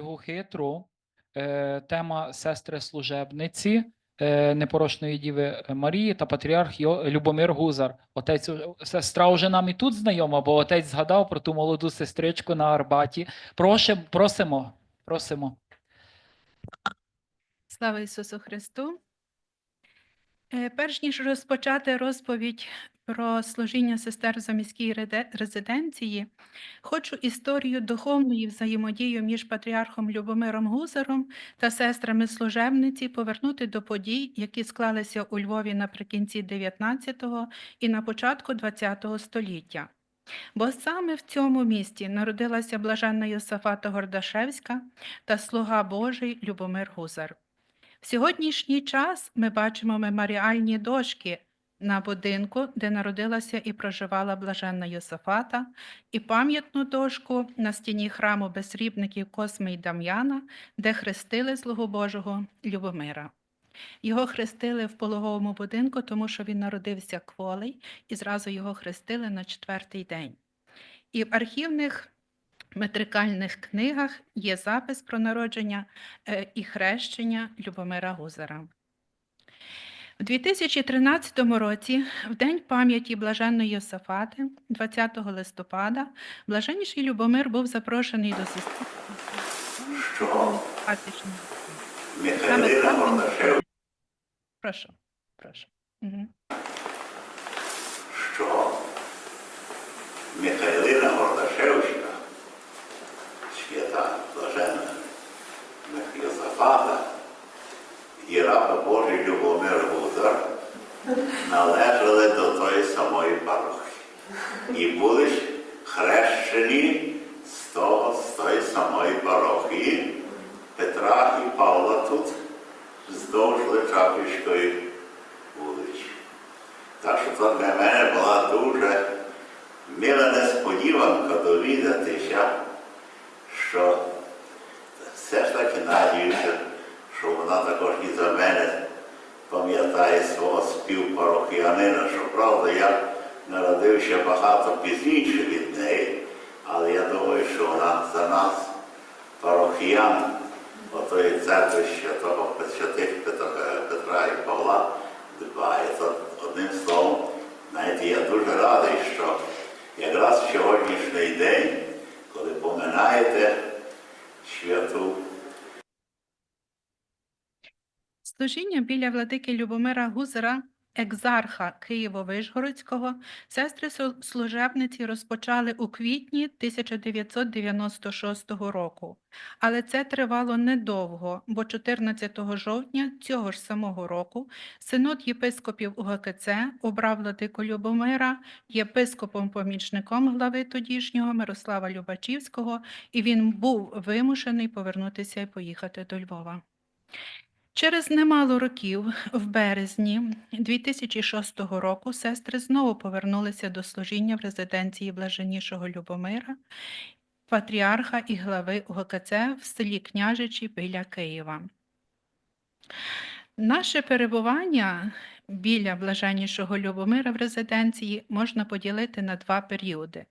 Ольгу Хитру. Е, Тема сестри служебниці е, непорочної Діви Марії та патріарх Йо- Любомир Гузар. Отець сестра вже нам і тут знайома, бо отець згадав про ту молоду сестричку на Арбаті. Проше, просимо, просимо. Слава Ісусу Христу. Е, Перш ніж розпочати розповідь про служіння сестер в заміській реде- резиденції, хочу історію духовної взаємодії між патріархом Любомиром Гузаром та сестрами служебниці повернути до подій, які склалися у Львові наприкінці 19 і на початку 20 століття. Бо саме в цьому місті народилася блаженна Йосафата Гордашевська та слуга Божий Любомир Гузар. В сьогоднішній час ми бачимо меморіальні дошки на будинку, де народилася і проживала блаженна Йосафата, і пам'ятну дошку на стіні храму безсрібників Косми й Дам'яна, де хрестили слугу Божого Любомира. Його хрестили в пологовому будинку, тому що він народився кволий, і зразу його хрестили на четвертий день. І в архівних метрикальних книгах є запис про народження е, і хрещення Любомира Гузара. У 2013 році, в День пам'яті Блаженної Йосафати, 20 листопада, блаженніший Любомир був запрошений до. Що. Михайлина там Прошу, прошу. Угу. що Михайлина Гордашевська, свята блаженна Йосафата і раба Божий Любомир Гузар належали до тої самої парохи. І були ж хрещені з того, з тої самої парохії Петра і Павла тут вздовж Личаківської вулиці. Так що то для мене була дуже мила несподіванка довідатися, що все ж таки надіюся, що вона також і за мене пам'ятає свого співпарохіянина, що правда я народився багато пізніше від неї, але я думаю, що вона за нас, парохіян, отої церкви святого святих Петра, і Павла дбає. Одним словом, знаєте, я дуже радий, що якраз сьогоднішній день, коли поминаєте святу Служіння біля владики Любомира Гузера, екзарха Києво-Вишгородського, сестри служебниці розпочали у квітні 1996 року. Але це тривало недовго, бо 14 жовтня цього ж самого року синод єпископів УГКЦ обрав владику Любомира єпископом-помічником глави тодішнього Мирослава Любачівського, і він був вимушений повернутися і поїхати до Львова. Через немало років, в березні 2006 року, сестри знову повернулися до служіння в резиденції блаженнішого Любомира, патріарха і глави УГКЦ в селі Княжичі біля Києва. Наше перебування біля блаженнішого Любомира в резиденції можна поділити на два періоди.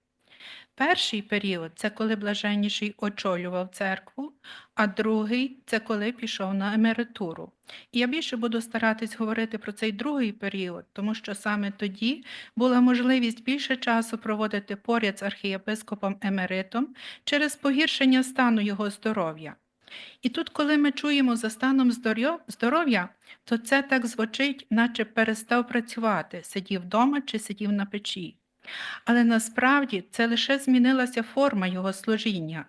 Перший період це коли блаженніший очолював церкву, а другий це коли пішов на емеритуру. І я більше буду старатись говорити про цей другий період, тому що саме тоді була можливість більше часу проводити поряд з архієпископом емеритом через погіршення стану його здоров'я. І тут, коли ми чуємо за станом здоров'я, то це так звучить, наче перестав працювати, сидів вдома чи сидів на печі. Але насправді це лише змінилася форма його служіння.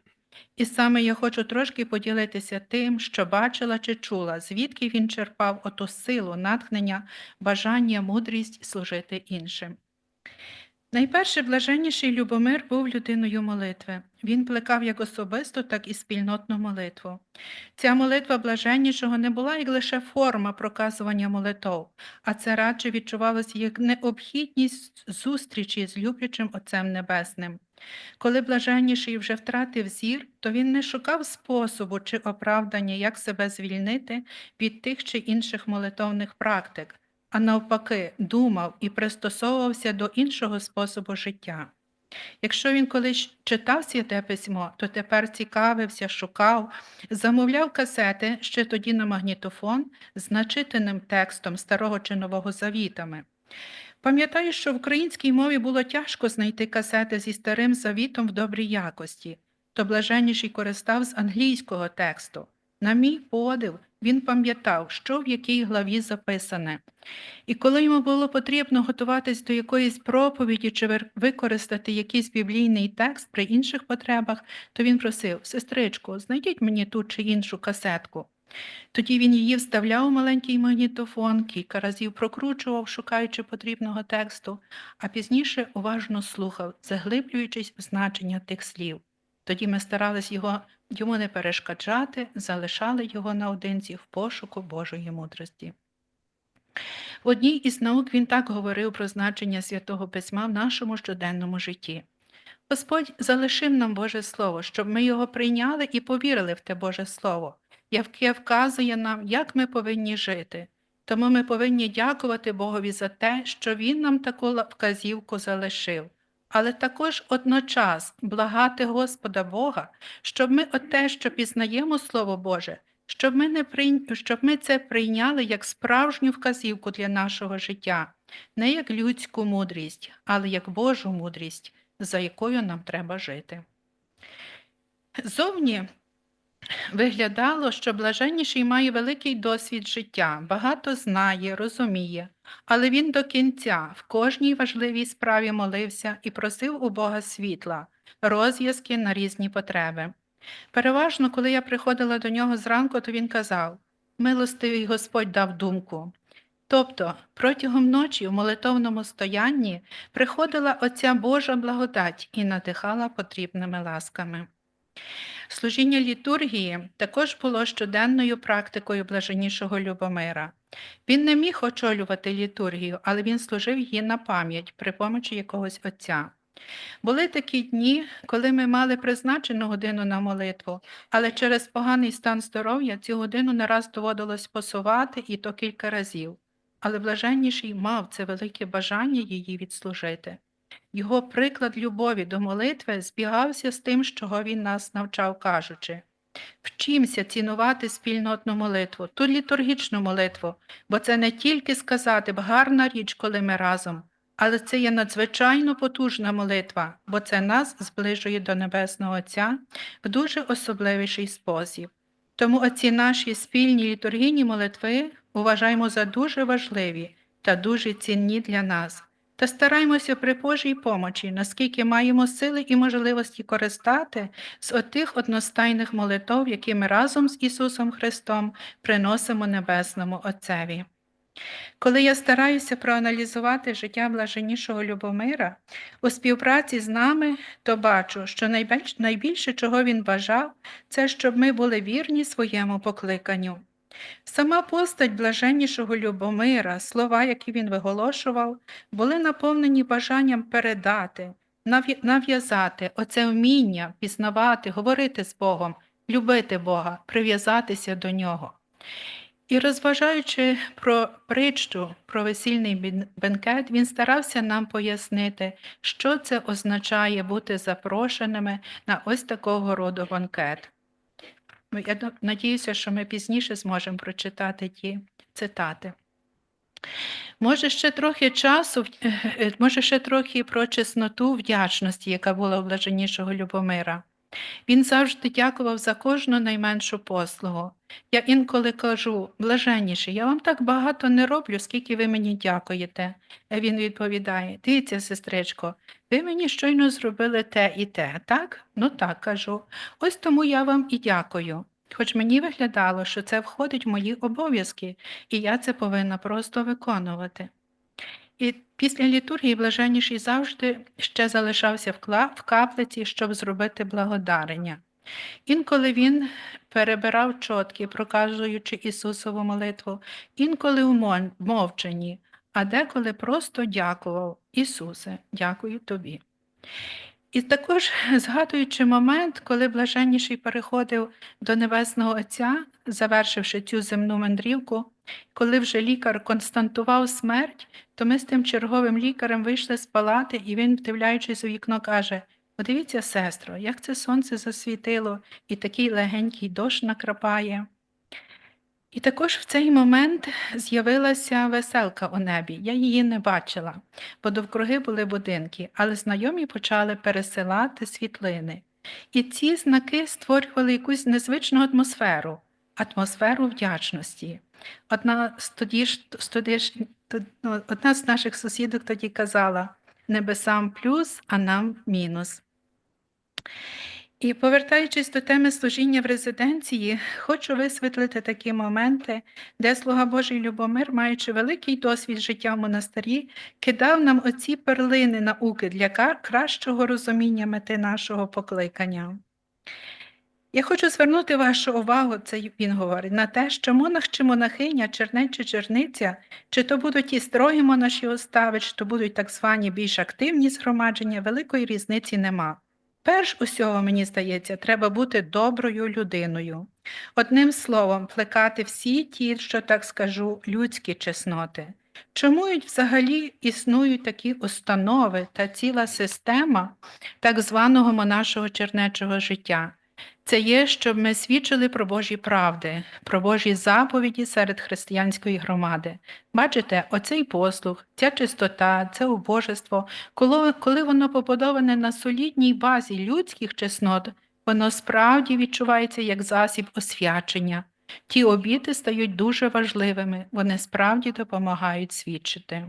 І саме я хочу трошки поділитися тим, що бачила чи чула, звідки він черпав оту силу, натхнення, бажання, мудрість служити іншим. Найперше блаженніший Любомир був людиною молитви. Він плекав як особисту, так і спільнотну молитву. Ця молитва блаженнішого не була як лише форма проказування молитов, а це радше відчувалося як необхідність зустрічі з люблячим Отцем Небесним. Коли блаженніший вже втратив зір, то він не шукав способу чи оправдання, як себе звільнити від тих чи інших молитовних практик, а навпаки, думав і пристосовувався до іншого способу життя. Якщо він колись читав святе письмо, то тепер цікавився, шукав, замовляв касети ще тоді на магнітофон з начитаним текстом старого чи нового завітами. Пам'ятаю, що в українській мові було тяжко знайти касети зі старим завітом в добрій якості, то блаженніший користав з англійського тексту. На мій подив, він пам'ятав, що в якій главі записане. І коли йому було потрібно готуватись до якоїсь проповіді чи використати якийсь біблійний текст при інших потребах, то він просив: сестричку, знайдіть мені ту чи іншу касетку. Тоді він її вставляв у маленький магнітофон, кілька разів прокручував, шукаючи потрібного тексту, а пізніше уважно слухав, заглиблюючись в значення тих слів. Тоді ми старались його, йому не перешкоджати, залишали його наодинці в пошуку Божої мудрості. В одній із наук він так говорив про значення святого письма в нашому щоденному житті. Господь залишив нам Боже Слово, щоб ми його прийняли і повірили в те Боже Слово, яке вказує нам, як ми повинні жити. Тому ми повинні дякувати Богові за те, що Він нам таку вказівку залишив, але також одночас благати Господа Бога, щоб ми те, що пізнаємо Слово Боже, щоб ми, не прий... щоб ми це прийняли як справжню вказівку для нашого життя, не як людську мудрість, але як Божу мудрість, за якою нам треба жити. Зовні виглядало, що блаженніший має великий досвід життя, багато знає, розуміє, але він до кінця в кожній важливій справі молився і просив у Бога світла, розв'язки на різні потреби. Переважно, коли я приходила до нього зранку, то він казав: Милостивий Господь дав думку. Тобто протягом ночі в молитовному стоянні приходила оця Божа благодать і надихала потрібними ласками. Служіння літургії також було щоденною практикою блаженнішого Любомира. Він не міг очолювати літургію, але він служив її на пам'ять при помочі якогось отця. Були такі дні, коли ми мали призначену годину на молитву, але через поганий стан здоров'я цю годину не раз доводилось посувати і то кілька разів. Але блаженніший мав це велике бажання її відслужити. Його приклад любові до молитви збігався з тим, чого він нас навчав, кажучи. Вчимося цінувати спільнотну молитву, ту літургічну молитву, бо це не тільки сказати б гарна річ, коли ми разом, але це є надзвичайно потужна молитва, бо це нас зближує до Небесного Отця в дуже особливіший спосіб. Тому оці наші спільні літургійні молитви вважаємо за дуже важливі та дуже цінні для нас. Та стараємося при Божій помочі, наскільки маємо сили і можливості користати з отих одностайних молитов, які ми разом з Ісусом Христом приносимо Небесному Отцеві. Коли я стараюся проаналізувати життя блаженнішого Любомира у співпраці з нами, то бачу, що найбільш, найбільше, чого він бажав, це щоб ми були вірні своєму покликанню. Сама постать блаженнішого Любомира, слова, які він виголошував, були наповнені бажанням передати, нав'язати оце вміння пізнавати, говорити з Богом, любити Бога, прив'язатися до нього. І розважаючи про притчу про весільний бенкет, він старався нам пояснити, що це означає бути запрошеними на ось такого роду банкет. Ну, Я на- надіюся, що ми пізніше зможемо прочитати ті цитати. Може, ще трохи часу, е, е, може, ще трохи про чесноту вдячності, яка була у блаженнішого Любомира. Він завжди дякував за кожну найменшу послугу. Я інколи кажу, блаженніше, я вам так багато не роблю, скільки ви мені дякуєте. А він відповідає: Дивіться, сестричко, ви мені щойно зробили те і те, так? Ну так кажу. Ось тому я вам і дякую. Хоч мені виглядало, що це входить в мої обов'язки, і я це повинна просто виконувати. І після літургії блаженніший завжди ще залишався в каплиці, щоб зробити благодарення. Інколи він перебирав чотки, проказуючи Ісусову молитву, інколи в мовчанні, а деколи просто дякував Ісусе, дякую тобі. І також згадуючи момент, коли блаженніший переходив до Небесного Отця, завершивши цю земну мандрівку, коли вже лікар константував смерть, то ми з тим черговим лікарем вийшли з палати, і він, вдивляючись у вікно, каже: Подивіться, сестро, як це сонце засвітило, і такий легенький дощ накрапає. І також в цей момент з'явилася веселка у небі. Я її не бачила, бо довкруги були будинки, але знайомі почали пересилати світлини. І ці знаки створювали якусь незвичну атмосферу, атмосферу вдячності. Одна з, тоді тоді ну, одна з наших сусідок тоді казала: небесам плюс, а нам мінус. І повертаючись до теми служіння в резиденції, хочу висвітлити такі моменти, де слуга Божий Любомир, маючи великий досвід життя в монастирі, кидав нам оці перлини науки для кращого розуміння мети нашого покликання. Я хочу звернути вашу увагу, це він говорить, на те, що монах чи монахиня, чернець чи черниця, чи то будуть і строгі монаші устави, чи то будуть так звані більш активні згромадження, великої різниці нема. Перш усього, мені здається, треба бути доброю людиною. Одним словом, плекати всі ті, що так скажу, людські чесноти. Чому взагалі існують такі установи та ціла система так званого монашого чернечого життя? Це є, щоб ми свідчили про Божі правди, про Божі заповіді серед християнської громади. Бачите, оцей послуг, ця чистота, це убожество, коли, коли воно побудоване на солідній базі людських чеснот, воно справді відчувається як засіб освячення. Ті обіти стають дуже важливими, вони справді допомагають свідчити.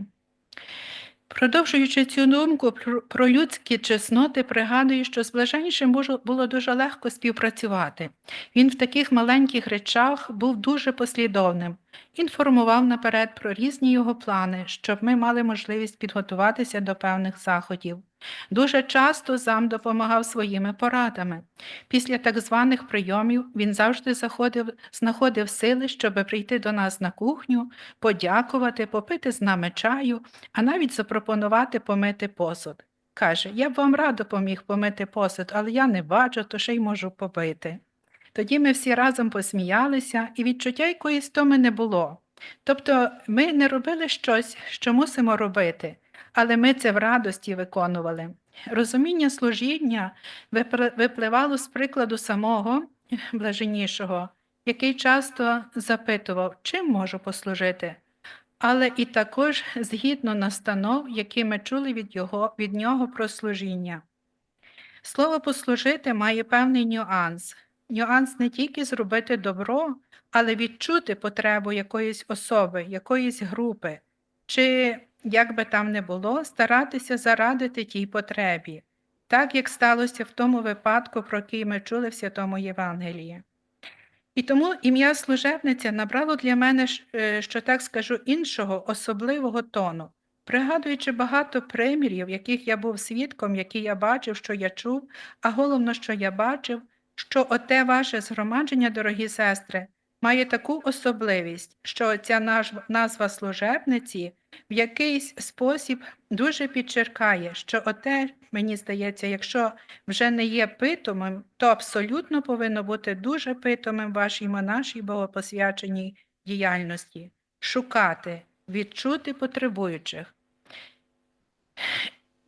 Продовжуючи цю думку про, людські чесноти, пригадую, що з блаженнішим було дуже легко співпрацювати. Він в таких маленьких речах був дуже послідовним, інформував наперед про різні його плани, щоб ми мали можливість підготуватися до певних заходів. Дуже часто зам допомагав своїми порадами. Після так званих прийомів він завжди заходив, знаходив сили, щоб прийти до нас на кухню, подякувати, попити з нами чаю, а навіть запропонувати помити посуд. Каже, я б вам радо поміг помити посуд, але я не бачу, то ще й можу побити. Тоді ми всі разом посміялися, і відчуття якоїсь томи не було. Тобто ми не робили щось, що мусимо робити, але ми це в радості виконували. Розуміння служіння випливало з прикладу самого блаженнішого, який часто запитував, чим можу послужити, але і також згідно настанов, які ми чули від, його, від нього про служіння. Слово послужити має певний нюанс. Нюанс не тільки зробити добро, але відчути потребу якоїсь особи, якоїсь групи, чи, як би там не було, старатися зарадити тій потребі, так як сталося в тому випадку, про який ми чули в Святому Євангелії. І тому ім'я служебниця набрало для мене, е, що так скажу, іншого особливого тону, пригадуючи багато примірів, яких я був свідком, які я бачив, що я чув, а головно, що я бачив, що оте ваше згромадження, дорогі сестри, має таку особливість, що ця назва служебниці в якийсь спосіб дуже підчеркає, що оте, мені здається, якщо вже не є питомим, то абсолютно повинно бути дуже питомим вашій монашій богопосвяченій діяльності. Шукати, відчути потребуючих.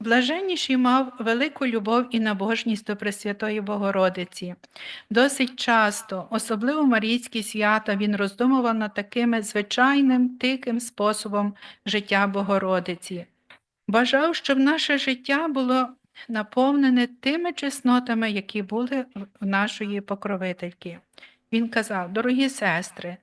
Блаженніший мав велику любов і набожність до Пресвятої Богородиці. Досить часто, особливо Марійські свята, він роздумував над такими звичайним, тихим способом життя Богородиці. Бажав, щоб наше життя було наповнене тими чеснотами, які були в нашої покровительки. Він казав: дорогі сестри,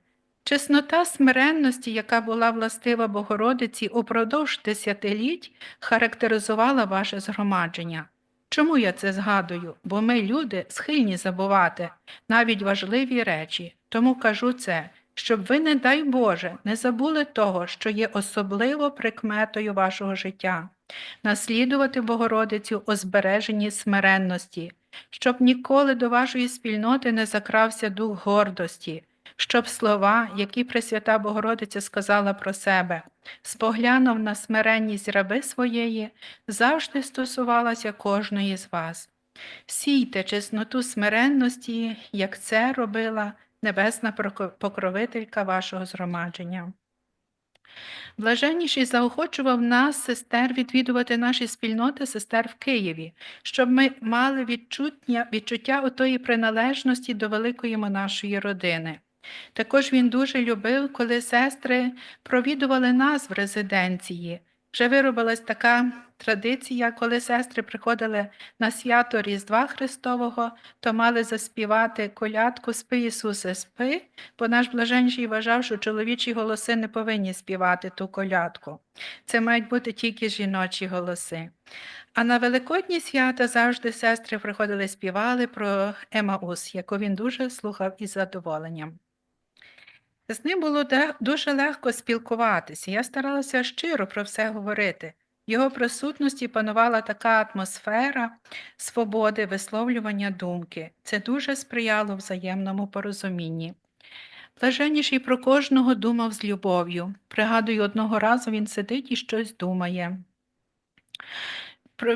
чеснота смиренності, яка була властива Богородиці упродовж десятиліть, характеризувала ваше згромадження. Чому я це згадую? Бо ми, люди, схильні забувати навіть важливі речі. Тому кажу це, щоб ви, не дай Боже, не забули того, що є особливо прикметою вашого життя, наслідувати Богородицю у збереженні смиренності, щоб ніколи до вашої спільноти не закрався дух гордості, щоб слова, які Пресвята Богородиця сказала про себе, споглянув на смиренність раби своєї, завжди стосувалася кожної з вас. Сійте чесноту смиренності, як це робила небесна покровителька вашого згромадження. Блаженніший заохочував нас, сестер, відвідувати наші спільноти сестер в Києві, щоб ми мали відчуття, отої приналежності до великої монашої родини. Також він дуже любив, коли сестри провідували нас в резиденції. Вже виробилась така традиція, коли сестри приходили на свято Різдва Христового, то мали заспівати колядку Спи Ісусе, спи, бо наш блаженший вважав, що чоловічі голоси не повинні співати ту колядку. Це мають бути тільки жіночі голоси. А на Великодні свята завжди сестри приходили співали про Емаус, яку він дуже слухав із задоволенням. З ним було дуже легко спілкуватися. Я старалася щиро про все говорити. В його присутності панувала така атмосфера свободи висловлювання думки. Це дуже сприяло взаємному порозумінні. Блаженніший про кожного думав з любов'ю. Пригадую, одного разу він сидить і щось думає.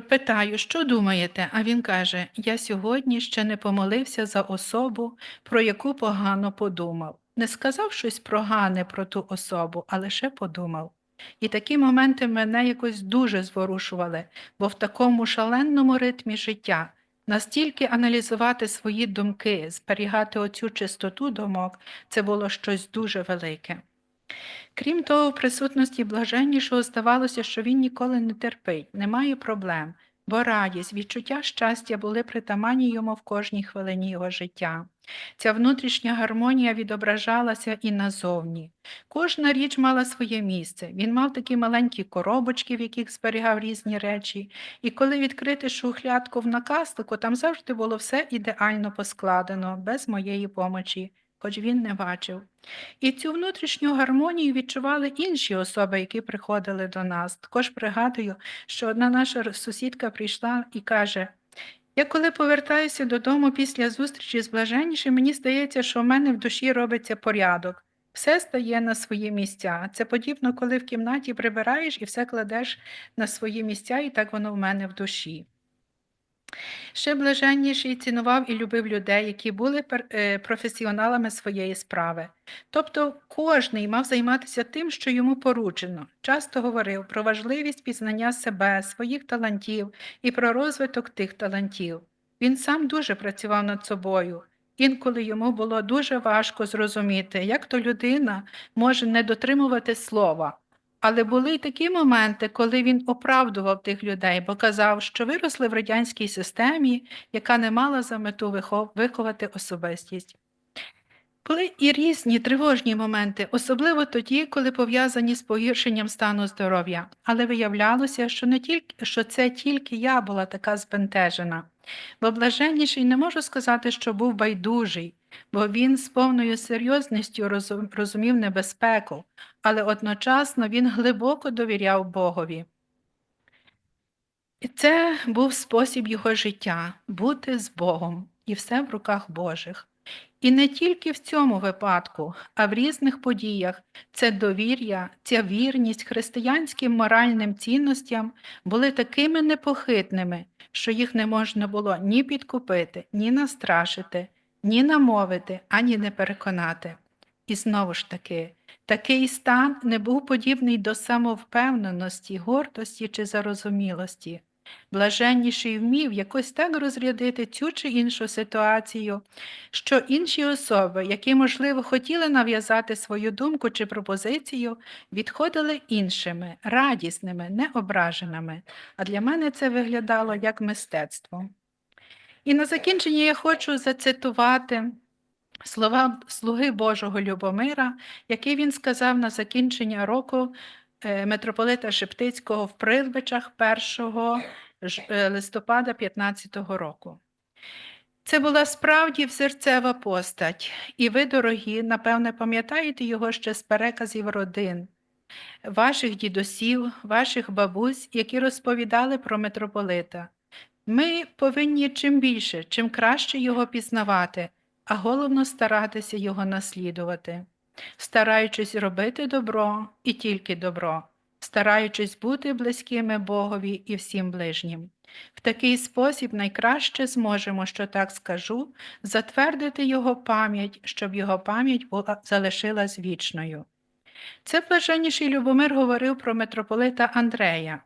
Питаю, що думаєте? А він каже: Я сьогодні ще не помолився за особу, про яку погано подумав. Не сказав щось прогане про ту особу, а лише подумав. І такі моменти мене якось дуже зворушували, бо в такому шаленому ритмі життя настільки аналізувати свої думки, зберігати оцю чистоту думок, це було щось дуже велике. Крім того, в присутності блаженнішого здавалося, що він ніколи не терпить, не має проблем, бо радість, відчуття щастя були притаманні йому в кожній хвилині його життя. Ця внутрішня гармонія відображалася і назовні. Кожна річ мала своє місце. Він мав такі маленькі коробочки, в яких зберігав різні речі, і коли відкрити шухлядку в накаслику, там завжди було все ідеально поскладено, без моєї помочі, хоч він не бачив. І цю внутрішню гармонію відчували інші особи, які приходили до нас. Також пригадую, що одна наша сусідка прийшла і каже: Я коли повертаюся додому після зустрічі з блаженнішим, мені здається, що в мене в душі робиться порядок. Все стає на свої місця. Це подібно, коли в кімнаті прибираєш і все кладеш на свої місця, і так воно в мене в душі. Ще блаженніший цінував і любив людей, які були е, професіоналами своєї справи. Тобто кожний мав займатися тим, що йому поручено. Часто говорив про важливість пізнання себе, своїх талантів і про розвиток тих талантів. Він сам дуже працював над собою. Інколи йому було дуже важко зрозуміти, як то людина може не дотримувати слова. Але були й такі моменти, коли він оправдував тих людей, бо казав, що виросли в радянській системі, яка не мала за мету вихов- виховати особистість. Були і різні тривожні моменти, особливо тоді, коли пов'язані з погіршенням стану здоров'я. Але виявлялося, що, не тільки, що це тільки я була така збентежена. Бо блаженніший не можу сказати, що був байдужий, бо він з повною серйозністю розумів небезпеку, але одночасно він глибоко довіряв Богові. І це був спосіб його життя бути з Богом і все в руках Божих. І не тільки в цьому випадку, а в різних подіях це довір'я, ця вірність християнським моральним цінностям були такими непохитними, що їх не можна було ні підкупити, ні настрашити, ні намовити, ані не переконати. І знову ж таки, такий стан не був подібний до самовпевненості, гордості чи зарозумілості. Блаженніший вмів якось так розрядити цю чи іншу ситуацію, що інші особи, які, можливо, хотіли нав'язати свою думку чи пропозицію, відходили іншими, радісними, неображеними. А для мене це виглядало як мистецтво. І на закінчення я хочу зацитувати слова слуги Божого Любомира, який він сказав на закінчення року митрополита Шептицького в Прилбичах 1 ж- е, листопада 15-го року. Це була справді взерцева постать, і ви, дорогі, напевне, пам'ятаєте його ще з переказів родин, ваших дідусів, ваших бабусь, які розповідали про митрополита. Ми повинні чим більше, чим краще його пізнавати, а головно старатися його наслідувати, стараючись робити добро і тільки добро, стараючись бути близькими Богові і всім ближнім. В такий спосіб найкраще зможемо, що так скажу, затвердити його пам'ять, щоб його пам'ять була залишилась вічною. Це блаженніший Любомир говорив про митрополита Андрея.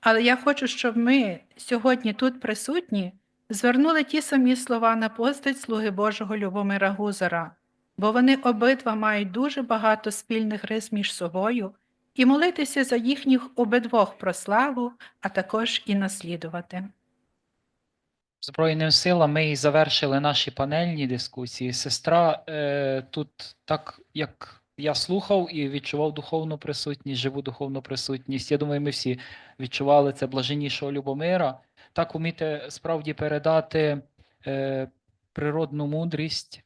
Але я хочу, щоб ми сьогодні тут присутні звернули ті самі слова на постать слуги Божого Любомира Гузара, бо вони обидва мають дуже багато спільних рис між собою, і молитися за їхніх обидвох про славу, а також і наслідувати. Збройним силам ми і завершили наші панельні дискусії. Сестра е, тут, так як я слухав і відчував духовну присутність, живу духовну присутність. Я думаю, ми всі відчували це блаженнішого Любомира. Так вміти справді передати е, природну мудрість,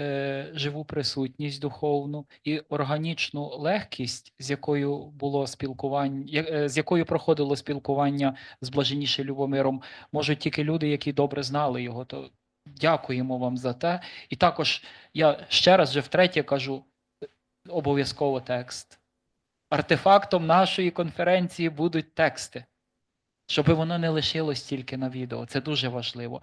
е, живу присутність духовну і органічну легкість, з якою було спілкування, е, з якою проходило спілкування з блаженнішим Любомиром, можуть тільки люди, які добре знали його. То дякуємо вам за те. І також я ще раз вже втретє кажу: обов'язково текст. Артефактом нашої конференції будуть тексти, щоб воно не лишилось тільки на відео. Це дуже важливо.